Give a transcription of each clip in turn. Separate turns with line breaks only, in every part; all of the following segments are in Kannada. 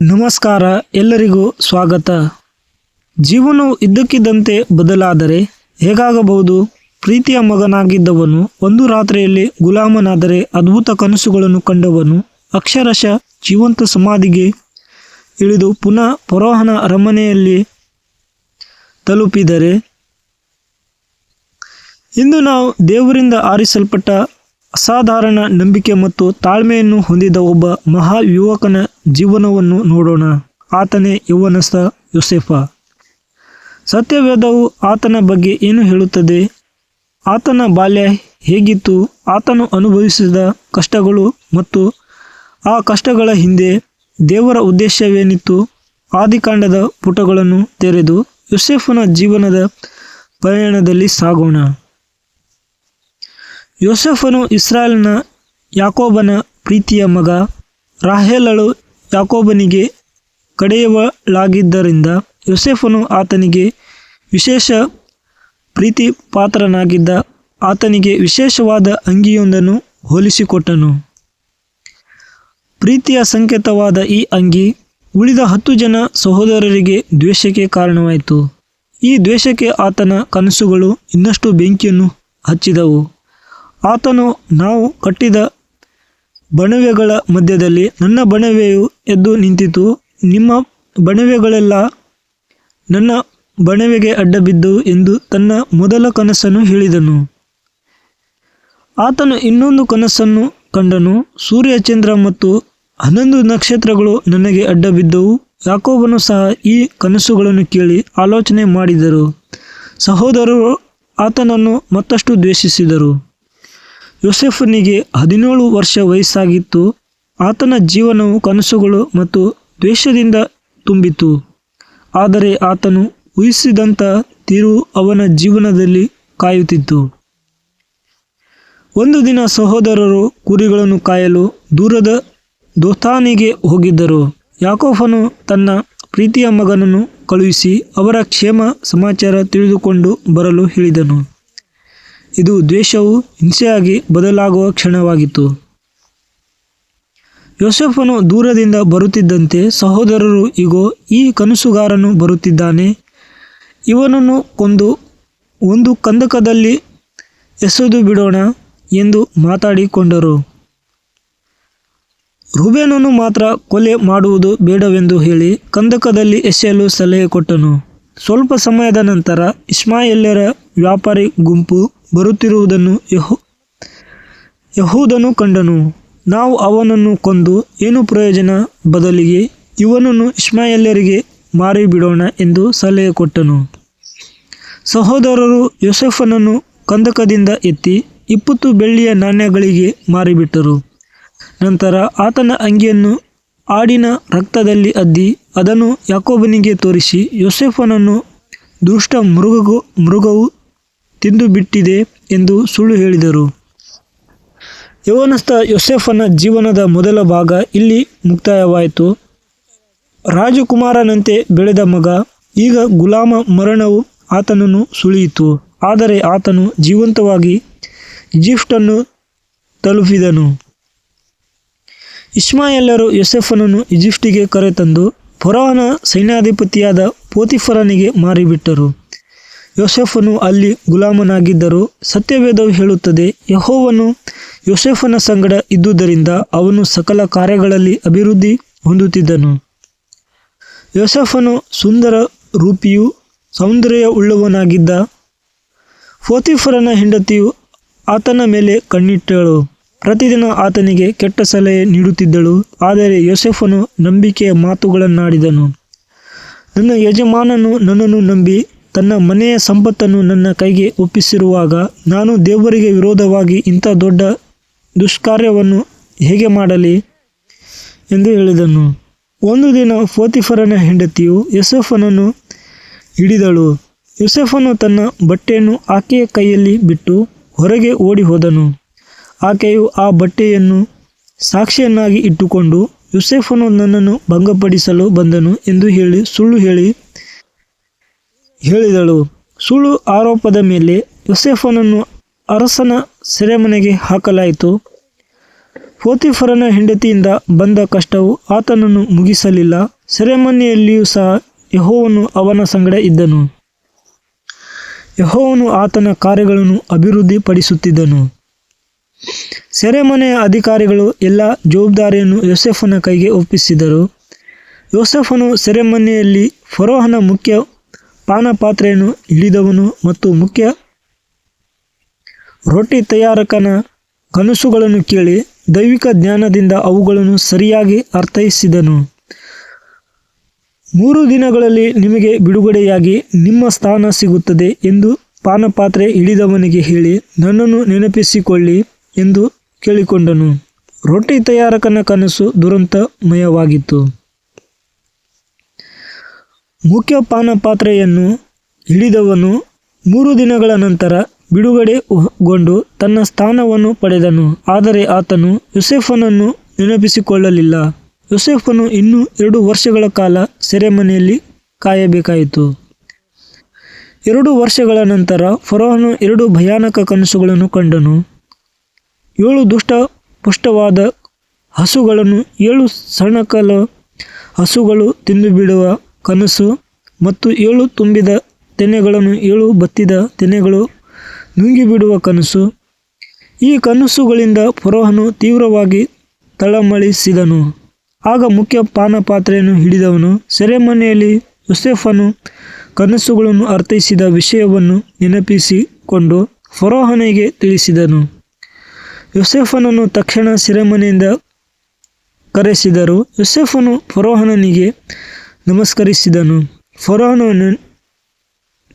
ನಮಸ್ಕಾರ, ಎಲ್ಲರಿಗೂ ಸ್ವಾಗತ. ಜೀವನವು ಇದ್ದಕ್ಕಿದ್ದಂತೆ ಬದಲಾದರೆ ಹೇಗಾಗಬಹುದು? ಪ್ರೀತಿಯ ಮಗನಾಗಿದ್ದವನು, ಒಂದು ರಾತ್ರಿಯಲ್ಲಿ ಗುಲಾಮನಾದರೆ ಅದ್ಭುತ ಕನಸುಗಳನ್ನು ಕಂಡವನು, ಅಕ್ಷರಶಃ ಜೀವಂತ ಸಮಾಧಿಗೆ ಇಳಿದು ಪುನಃ ಪರೋಹನ ಅರಮನೆಯಲ್ಲಿ ತಲುಪಿದರೆ. ಇಂದು ನಾವು ದೇವರಿಂದ ಆರಿಸಲ್ಪಟ್ಟ ಅಸಾಧಾರಣ ನಂಬಿಕೆ ಮತ್ತು ತಾಳ್ಮೆಯನ್ನು ಹೊಂದಿದ ಒಬ್ಬ ಮಹಾ ಯುವಕನ ಜೀವನವನ್ನು ನೋಡೋಣ. ಆತನೇ ಯುವನಸ್ಥ ಯುಸೆಫ. ಸತ್ಯವೇದವು ಆತನ ಬಗ್ಗೆ ಏನು ಹೇಳುತ್ತದೆ? ಆತನ ಬಾಲ್ಯ ಹೇಗಿತ್ತು? ಆತನು ಅನುಭವಿಸಿದ ಕಷ್ಟಗಳು ಮತ್ತು ಆ ಕಷ್ಟಗಳ ಹಿಂದೆ ದೇವರ ಉದ್ದೇಶವೇನಿತ್ತು? ಆದಿಕಾಂಡದ ಪುಟಗಳನ್ನು ತೆರೆದು ಯೋಸೆಫನ ಜೀವನದ ಪಯಣದಲ್ಲಿ ಸಾಗೋಣ. ಯೋಸೆಫನು ಇಸ್ರಾಯೇಲ್ನ ಯಾಕೋಬನ ಪ್ರೀತಿಯ ಮಗ. ರಾಹೇಲಳು ಯಾಕೋಬನಿಗೆ ಕಡೆಯವಳಾಗಿದ್ದರಿಂದ ಯೋಸೆಫನು ಆತನಿಗೆ ವಿಶೇಷ ಪ್ರೀತಿ ಪಾತ್ರನಾಗಿದ್ದ ಆತನಿಗೆ ವಿಶೇಷವಾದ ಅಂಗಿಯೊಂದನ್ನು ಹೋಲಿಸಿಕೊಟ್ಟನು. ಪ್ರೀತಿಯ ಸಂಕೇತವಾದ ಈ ಅಂಗಿ ಉಳಿದ ಹತ್ತು ಜನ ಸಹೋದರರಿಗೆ ದ್ವೇಷಕ್ಕೆ ಕಾರಣವಾಯಿತು. ಈ ದ್ವೇಷಕ್ಕೆ ಆತನ ಕನಸುಗಳು ಇನ್ನಷ್ಟು ಬೆಂಕಿಯನ್ನು ಹಚ್ಚಿದವು. ಆತನು ನಾವು ಕಟ್ಟಿದ ಬಣವೆಗಳ ಮಧ್ಯದಲ್ಲಿ ನನ್ನ ಬಣವೆಯು ಎದ್ದು ನಿಂತಿತು. ನಿಮ್ಮ ಬಣವೆಗಳೆಲ್ಲ ನನ್ನ ಬಣವೆಗೆ ಅಡ್ಡಬಿದ್ದವು ಎಂದು ತನ್ನ ಮೊದಲ ಕನಸನ್ನು ಹೇಳಿದನು. ಆತನು ಇನ್ನೊಂದು ಕನಸನ್ನು ಕಂಡನು. ಸೂರ್ಯಚಂದ್ರ ಮತ್ತು ಹನ್ನೊಂದು ನಕ್ಷತ್ರಗಳು ನನಗೆ ಅಡ್ಡಬಿದ್ದವು. ಯಾಕೋಬನು ಸಹ ಈ ಕನಸುಗಳನ್ನು ಕೇಳಿ ಆಲೋಚನೆ ಮಾಡಿದರು. ಸಹೋದರರು ಆತನನ್ನು ಮತ್ತಷ್ಟು ದ್ವೇಷಿಸಿದರು. ಯೋಸೆಫನಿಗೆ ಹದಿನೇಳು ವರ್ಷ ವಯಸ್ಸಾಗಿತ್ತು. ಆತನ ಜೀವನವು ಕನಸುಗಳು ಮತ್ತು ದ್ವೇಷದಿಂದ ತುಂಬಿತು ಆದರೆ ಆತನು ಊಹಿಸಿದಂಥ ತಿರು ಅವನ ಜೀವನದಲ್ಲಿ ಕಾಯುತ್ತಿತ್ತು. ಒಂದು ದಿನ ಸಹೋದರರು ಕುರಿಗಳನ್ನು ಕಾಯಲು ದೂರದ ದೋತಾನಿಗೆ ಹೋಗಿದ್ದರು. ಯಾಕೋಫನು ತನ್ನ ಪ್ರೀತಿಯ ಮಗನನ್ನು ಕಳುಹಿಸಿ ಅವರ ಕ್ಷೇಮ ಸಮಾಚಾರ ತಿಳಿದುಕೊಂಡು ಬರಲು ಹೇಳಿದನು. ಇದು ದ್ವೇಷವು ಹಿಂಸೆಯಾಗಿ ಬದಲಾಗುವ ಕ್ಷಣವಾಗಿತ್ತು. ಯೋಸೆಫನು ದೂರದಿಂದ ಬರುತ್ತಿದ್ದಂತೆ ಸಹೋದರರು, ಇಗೋ, ಈ ಕನಸುಗಾರನು ಬರುತ್ತಿದ್ದಾನೆ. ಇವನನ್ನು ಕೊಂದು ಒಂದು ಕಂದಕದಲ್ಲಿ ಎಸೆದು ಬಿಡೋಣ ಎಂದು ಮಾತಾಡಿಕೊಂಡರು. ರುಬೇನನ್ನು ಮಾತ್ರ ಕೊಲೆ ಮಾಡುವುದು ಬೇಡವೆಂದು ಹೇಳಿ ಕಂದಕದಲ್ಲಿ ಎಸೆಯಲು ಸಲಹೆ ಕೊಟ್ಟನು. ಸ್ವಲ್ಪ ಸಮಯದ ನಂತರ ಇಸ್ಮಾಯೆಲ್ಯರ ವ್ಯಾಪಾರಿ ಗುಂಪು ಬರುತ್ತಿರುವುದನ್ನು ಯಹು, ಯಹೂದನು ಕಂಡನು. ನಾವು ಅವನನ್ನು ಕೊಂದು ಏನು ಪ್ರಯೋಜನ? ಬದಲಿಗೆ ಇವನನ್ನು ಇಸ್ಮಾಯಲ್ಯರಿಗೆ ಮಾರಿಬಿಡೋಣ ಎಂದು ಸಲಹೆ ಕೊಟ್ಟನು. ಸಹೋದರರು ಯೋಸೆಫನನ್ನು ಕಂದಕದಿಂದ ಎತ್ತಿ ಇಪ್ಪತ್ತು ಬೆಳ್ಳಿಯ ನಾಣ್ಯಗಳಿಗೆ ಮಾರಿಬಿಟ್ಟರು. ನಂತರ ಆತನ ಅಂಗಿಯನ್ನು ಆಡಿನ ರಕ್ತದಲ್ಲಿ ಅದ್ದಿ ಅದನ್ನು ಯಾಕೋಬನಿಗೆ ತೋರಿಸಿ ಯೋಸೆಫನನ್ನು ದುಷ್ಟ ಮೃಗವು ಮೃಗವು ತಿಂದು ಬಿಟ್ಟಿದೆ ಎಂದು ಸುಳ್ಳು ಹೇಳಿದರು. ಯವನಸ್ಥ ಯೋಸೆಫನ ಜೀವನದ ಮೊದಲ ಭಾಗ ಇಲ್ಲಿ ಮುಕ್ತಾಯವಾಯಿತು. ರಾಜಕುಮಾರನಂತೆ ಬೆಳೆದ ಮಗ, ಈಗ ಗುಲಾಮ ಮರಣವು ಆತನನ್ನು ಸುಳಿಯಿತು. ಆದರೆ ಆತನು ಜೀವಂತವಾಗಿ ಈಜಿಪ್ಟನ್ನು ತಲುಪಿದನು. ಇಸ್ಮಾಯೆಲ್ಲರು ಯೋಸೆಫನನ್ನು ಈಜಿಪ್ಟಿಗೆ ಕರೆತಂದು, ಫರೋಹನ ಸೈನ್ಯಾಧಿಪತಿಯಾದ ಪೋತಿಫರನಿಗೆ ಮಾರಿಬಿಟ್ಟರು. ಯೋಸೆಫನು ಅಲ್ಲಿ ಗುಲಾಮನಾಗಿದ್ದರು ಸತ್ಯವೇದವು ಹೇಳುತ್ತದೆ, ಯಹೋವನು ಯೋಸೆಫನ ಸಂಗಡ ಇದ್ದುದರಿಂದ ಅವನು ಸಕಲ ಕಾರ್ಯಗಳಲ್ಲಿ ಅಭಿವೃದ್ಧಿ ಹೊಂದುತ್ತಿದ್ದನು. ಯೋಸೆಫನು ಸುಂದರ ರೂಪಿಯು ಸೌಂದರ್ಯ ಉಳ್ಳವನಾಗಿದ್ದ ಫೋತಿಫರನ ಹೆಂಡತಿಯು ಆತನ ಮೇಲೆ ಕಣ್ಣಿಟ್ಟಳು. ಪ್ರತಿದಿನ ಆತನಿಗೆ ಕೆಟ್ಟ ಸಲಹೆ ನೀಡುತ್ತಿದ್ದಳು, ಆದರೆ ಯೋಸೆಫನು ನಂಬಿಕೆಯ ಮಾತುಗಳನ್ನಾಡಿದನು. ನನ್ನ ಯಜಮಾನನು ನನ್ನನ್ನು ನಂಬಿ ತನ್ನ ಮನೆಯ ಸಂಪತ್ತನ್ನು ನನ್ನ ಕೈಗೆ ಒಪ್ಪಿಸಿರುವಾಗ ನಾನು ದೇವರಿಗೆ ವಿರೋಧವಾಗಿ ಇಂಥ ದೊಡ್ಡ ದುಷ್ಕಾರ್ಯವನ್ನು ಹೇಗೆ ಮಾಡಲಿ? ಎಂದು ಹೇಳಿದನು. ಒಂದು ದಿನ ಫೋತಿಫರನ ಹೆಂಡತಿಯು ಯೋಸೆಫನನ್ನು ಹಿಡಿದಳು. ಯೋಸೆಫನು ತನ್ನ ಬಟ್ಟೆಯನ್ನು ಆಕೆಯ ಕೈಯಲ್ಲಿ ಬಿಟ್ಟು ಹೊರಗೆ ಓಡಿ ಹೋದನು. ಆಕೆಯು ಆ ಬಟ್ಟೆಯನ್ನು ಸಾಕ್ಷಿಯನ್ನಾಗಿ ಇಟ್ಟುಕೊಂಡು, ಯುಸೆಫನು ನನ್ನನ್ನು ಭಂಗಪಡಿಸಲು ಬಂದನು ಎಂದು ಹೇಳಿ ಸುಳ್ಳು ಹೇಳಿ ಹೇಳಿದಳು. ಸುಳ್ಳು ಆರೋಪದ ಮೇಲೆ ಯೋಸೆಫನನ್ನು ಅರಸನ ಸೆರೆಮನೆಗೆ ಹಾಕಲಾಯಿತು. ಪೋತಿಫರನ ಹೆಂಡತಿಯಿಂದ ಬಂದ ಕಷ್ಟವು ಆತನನ್ನು ಮುಗಿಸಲಿಲ್ಲ. ಸೆರೆಮನೆಯಲ್ಲಿಯೂ ಸಹ ಯಹೋವನು ಅವನ ಸಂಗಡ ಇದ್ದನು. ಯಹೋವನು ಆತನ ಕಾರ್ಯಗಳನ್ನು ಅಭಿವೃದ್ಧಿಪಡಿಸುತ್ತಿದ್ದನು. ಸೆರೆಮನೆಯ ಅಧಿಕಾರಿಗಳು ಎಲ್ಲ ಜವಾಬ್ದಾರಿಯನ್ನು ಯೋಸೆಫನ ಕೈಗೆ ಒಪ್ಪಿಸಿದರು. ಯೋಸೆಫನು ಸೆರೆಮನೆಯಲ್ಲಿ ಫರೋಹನ ಮುಖ್ಯ ಪಾನಪಾತ್ರೆಯನ್ನು ಹಿಡಿದವನು ಮತ್ತು ಮುಖ್ಯ ರೊಟ್ಟಿ ತಯಾರಕನ ಕನಸುಗಳನ್ನು ಕೇಳಿ ದೈವಿಕ ಜ್ಞಾನದಿಂದ ಅವುಗಳನ್ನು ಸರಿಯಾಗಿ ಅರ್ಥೈಸಿದನು. ಮೂರು ದಿನಗಳಲ್ಲಿ ನಿಮಗೆ ಬಿಡುಗಡೆಯಾಗಿ ನಿಮ್ಮ ಸ್ಥಾನ ಸಿಗುತ್ತದೆ ಎಂದು ಪಾನಪಾತ್ರೆ ಇಳಿದವನಿಗೆ ಹೇಳಿ, ನನ್ನನ್ನು ನೆನಪಿಸಿಕೊಳ್ಳಿ ಎಂದು ಕೇಳಿಕೊಂಡನು. ರೊಟ್ಟಿ ತಯಾರಕನ ಕನಸು ದುರಂತಮಯವಾಗಿತ್ತು. ಮುಖ್ಯ ಪಾನಪಾತ್ರೆಯನ್ನು ಹಿಡಿದವನು ಮೂರು ದಿನಗಳ ನಂತರ ಬಿಡುಗಡೆಗೊಂಡು ತನ್ನ ಸ್ಥಾನವನ್ನು ಪಡೆದನು. ಆದರೆ ಆತನು ಯುಸೆಫನನ್ನು ನೆನಪಿಸಿಕೊಳ್ಳಲಿಲ್ಲ. ಯುಸೆಫನು ಇನ್ನೂ ಎರಡು ವರ್ಷಗಳ ಕಾಲ ಸೆರೆಮನೆಯಲ್ಲಿ ಕಾಯಬೇಕಾಯಿತು. ಎರಡು ವರ್ಷಗಳ ನಂತರ ಫರೋಹನು ಎರಡು ಭಯಾನಕ ಕನಸುಗಳನ್ನು ಕಂಡನು. ಏಳು ದುಷ್ಟ ಪುಷ್ಟವಾದ ಹಸುಗಳನ್ನು, ಏಳು ಸಣ್ಣಕಲ ಹಸುಗಳು ತಿಂದು ಬಿಡುವ ಕನಸು ಮತ್ತು ಏಳು ತುಂಬಿದ ತೆನೆಗಳನ್ನು ಏಳು ಬತ್ತಿದ ತೆನೆಗಳು ನುಂಗಿಬಿಡುವ ಕನಸು. ಈ ಕನಸುಗಳಿಂದ ಫರೋಹನು ತೀವ್ರವಾಗಿ ತಳಮಳಿಸಿದನು. ಆಗ ಮುಖ್ಯ ಪಾನಪಾತ್ರೆಯನ್ನು ಹಿಡಿದವನು. ಸೆರೆಮನೆಯಲ್ಲಿ ಯುಸೆಫನು ಕನಸುಗಳನ್ನು ಅರ್ಥೈಸಿದ ವಿಷಯವನ್ನು ನೆನಪಿಸಿಕೊಂಡು ಫರೋಹನಿಗೆ ತಿಳಿಸಿದನು. ಯುಸೆಫನನ್ನು ತಕ್ಷಣ ಸೆರೆಮನೆಯಿಂದ ಕರೆಸಿದರು. ಯುಸೆಫನು ಫರೋಹನನಿಗೆ ನಮಸ್ಕರಿಸಿದನು. ಫರೋಹನನು,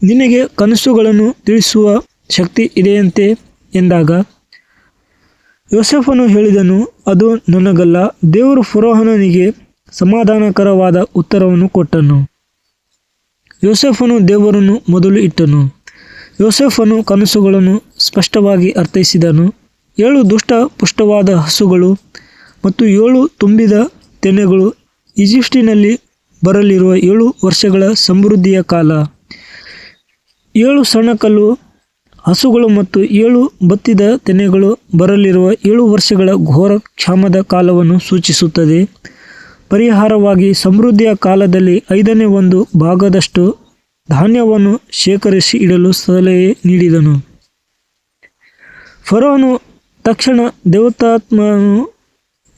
ನಿನಗೆ ಕನಸುಗಳನ್ನು ತಿಳಿಸುವ ಶಕ್ತಿ ಇದೆಯಂತೆ? ಎಂದಾಗ, ಯೋಸೆಫನು ಹೇಳಿದನು, ಅದು ನನಗಲ್ಲ. ದೇವರು ಫರೋಹನನಿಗೆ ಸಮಾಧಾನಕರವಾದ ಉತ್ತರವನ್ನು ಕೊಟ್ಟನು. ಯೋಸೆಫನು ದೇವರನ್ನು ಮೊದಲು ಇಟ್ಟನು. ಯೋಸೆಫನು ಕನಸುಗಳನ್ನು ಸ್ಪಷ್ಟವಾಗಿ ಅರ್ಥೈಸಿದನು. ಏಳು ದುಷ್ಟ ಪುಷ್ಟವಾದ ಹಸುಗಳು ಮತ್ತು ಏಳು ತುಂಬಿದ ತೆನೆಗಳು ಈಜಿಪ್ಟಿನಲ್ಲಿ ಬರಲಿರುವ ಏಳು ವರ್ಷಗಳ ಸಮೃದ್ಧಿಯ ಕಾಲ. ಏಳು ಸಣ್ಣಕಲ್ಲು ಹಸುಗಳು ಮತ್ತು ಏಳು ಬತ್ತಿದ ತೆನೆಗಳು ಬರಲಿರುವ ಏಳು ವರ್ಷಗಳ ಘೋರ ಕ್ಷಾಮದ ಕಾಲವನ್ನು ಸೂಚಿಸುತ್ತದೆ. ಪರಿಹಾರವಾಗಿ ಸಮೃದ್ಧಿಯ ಕಾಲದಲ್ಲಿ ಐದನೇ ಒಂದು ಭಾಗದಷ್ಟು ಧಾನ್ಯವನ್ನು ಶೇಖರಿಸಿ ಇಡಲು ಸಲಹೆ ನೀಡಿದನು. ಫರೋನು ತಕ್ಷಣ ದೇವತಾತ್ಮನು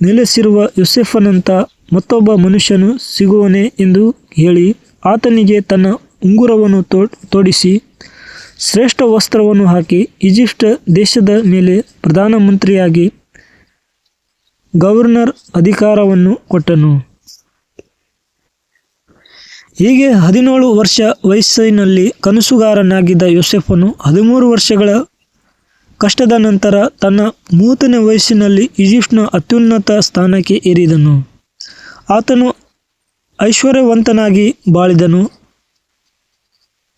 ನೆಲೆಸಿರುವ ಯೋಸೆಫನಂತ ಮತ್ತೊಬ್ಬ ಮನುಷ್ಯನು ಸಿಗುವನೆ ಎಂದು ಹೇಳಿ ಆತನಿಗೆ ತನ್ನ ಉಂಗುರವನ್ನು ತೋ, ತೊಡಿಸಿ ಶ್ರೇಷ್ಠ ವಸ್ತ್ರವನ್ನು ಹಾಕಿ ಈಜಿಪ್ಟ್ ದೇಶದ ಮೇಲೆ ಪ್ರಧಾನಮಂತ್ರಿಯಾಗಿ ಗವರ್ನರ್ ಅಧಿಕಾರವನ್ನು ಕೊಟ್ಟನು. ಹೀಗೆ ಹದಿನೇಳು ವರ್ಷ ವಯಸ್ಸಿನಲ್ಲಿ ಕನಸುಗಾರನಾಗಿದ್ದ ಯೋಸೆಫನು ಹದಿಮೂರು ವರ್ಷಗಳ ಕಷ್ಟದ ನಂತರ ತನ್ನ ಮೂವತ್ತನೇ ವಯಸ್ಸಿನಲ್ಲಿ ಈಜಿಪ್ಟ್ನ ಅತ್ಯುನ್ನತ ಸ್ಥಾನಕ್ಕೆ ಏರಿದನು. ಆತನು ಐಶ್ವರ್ಯವಂತನಾಗಿ ಬಾಳಿದನು.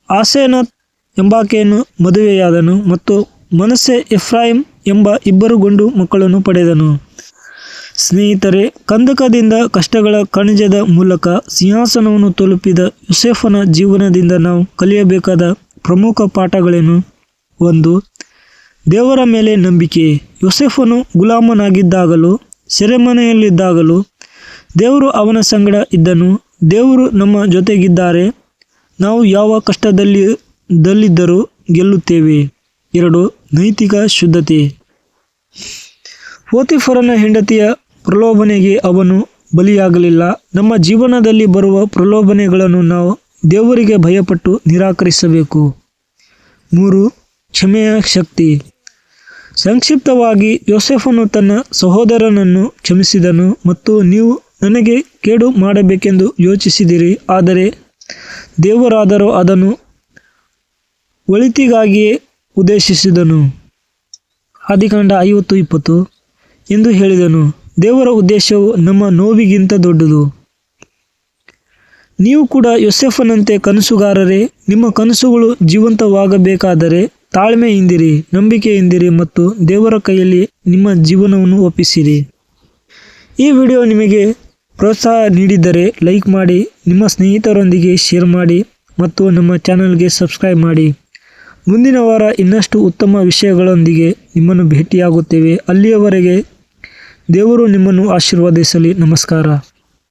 ಆಸೇನತ್ ಎಂಬಾಕೆಯನ್ನು ಮದುವೆಯಾದನು ಮತ್ತು ಮನಸ್ಸೆ ಇಫ್ರಾಹಿಂ ಎಂಬ ಇಬ್ಬರು ಗಂಡು ಮಕ್ಕಳನ್ನು ಪಡೆದನು. ಸ್ನೇಹಿತರೆ, ಕಂದಕದಿಂದ ಕಷ್ಟಗಳ ಕಣಜದ ಮೂಲಕ ಸಿಂಹಾಸನವನ್ನು ತಲುಪಿದ ಯುಸೇಫನ ಜೀವನದಿಂದ ನಾವು ಕಲಿಯಬೇಕಾದ ಪ್ರಮುಖ ಪಾಠಗಳೇನು? ಒಂದು, ದೇವರ ಮೇಲೆ ನಂಬಿಕೆ. ಯೋಸೆಫನು ಗುಲಾಮನಾಗಿದ್ದಾಗಲೂ, ಸೆರೆಮನೆಯಲ್ಲಿದ್ದಾಗಲೂ ದೇವರು ಅವನ ಸಂಗಡ ಇದ್ದನು. ದೇವರು ನಮ್ಮ ಜೊತೆಗಿದ್ದಾರೆ. ನಾವು ಯಾವ ಕಷ್ಟದಲ್ಲಿ ದಲ್ಲಿದ್ದರೂ ಗೆಲ್ಲುತ್ತೇವೆ. ಎರಡು, ನೈತಿಕ ಶುದ್ಧತೆ. ಓತಿಫರನ ಹೆಂಡತಿಯ ಪ್ರಲೋಭನೆಗೆ ಅವನು ಬಲಿಯಾಗಲಿಲ್ಲ. ನಮ್ಮ ಜೀವನದಲ್ಲಿ ಬರುವ ಪ್ರಲೋಭನೆಗಳನ್ನು ನಾವು ದೇವರಿಗೆ ಭಯಪಟ್ಟು ನಿರಾಕರಿಸಬೇಕು. ಮೂರು, ಕ್ಷಮೆಯ ಶಕ್ತಿ. ಸಂಕ್ಷಿಪ್ತವಾಗಿ ಯೋಸೆಫನು ತನ್ನ ಸಹೋದರನನ್ನು ಕ್ಷಮಿಸಿದನು ಮತ್ತು ನೀವು ನನಗೆ ಕೇಡು ಮಾಡಬೇಕೆಂದು ಯೋಚಿಸಿದಿರಿ, ಆದರೆ ದೇವರಾದರೂ ಅದನ್ನು ಒಳಿತಿಗಾಗಿಯೇ ಉದ್ದೇಶಿಸಿದನು. ಆದಿಕಾಂಡ ಐವತ್ತು, ಇಪ್ಪತ್ತು ಎಂದು ಹೇಳಿದನು. ದೇವರ ಉದ್ದೇಶವು ನಮ್ಮ ನೋವಿಗಿಂತ ದೊಡ್ಡದು. ನೀವು ಕೂಡ ಯೋಸೆಫನಂತೆ ಕನಸುಗಾರರೇ, ನಿಮ್ಮ ಕನಸುಗಳು ಜೀವಂತವಾಗಬೇಕಾದರೆ ತಾಳ್ಮೆಯಿಂದಿರಿ, ನಂಬಿಕೆಯಿಂದಿರಿ ಮತ್ತು ದೇವರ ಕೈಯಲ್ಲಿ ನಿಮ್ಮ ಜೀವನವನ್ನು ಒಪ್ಪಿಸಿರಿ. ಈ ವಿಡಿಯೋ ನಿಮಗೆ ಪ್ರೋತ್ಸಾಹ ನೀಡಿದ್ದರೆ ಲೈಕ್ ಮಾಡಿ, ನಿಮ್ಮ ಸ್ನೇಹಿತರೊಂದಿಗೆ ಶೇರ್ ಮಾಡಿ ಮತ್ತು ನಮ್ಮ ಚಾನಲ್ಗೆ ಸಬ್ಸ್ಕ್ರೈಬ್ ಮಾಡಿ. ಮುಂದಿನ ವಾರ ಇನ್ನಷ್ಟು ಉತ್ತಮ ವಿಷಯಗಳೊಂದಿಗೆ ನಿಮ್ಮನ್ನು ಭೇಟಿಯಾಗುತ್ತೇವೆ. ಅಲ್ಲಿಯವರೆಗೆ ದೇವರು ನಿಮ್ಮನ್ನು ಆಶೀರ್ವದಿಸಲಿ. ನಮಸ್ಕಾರ.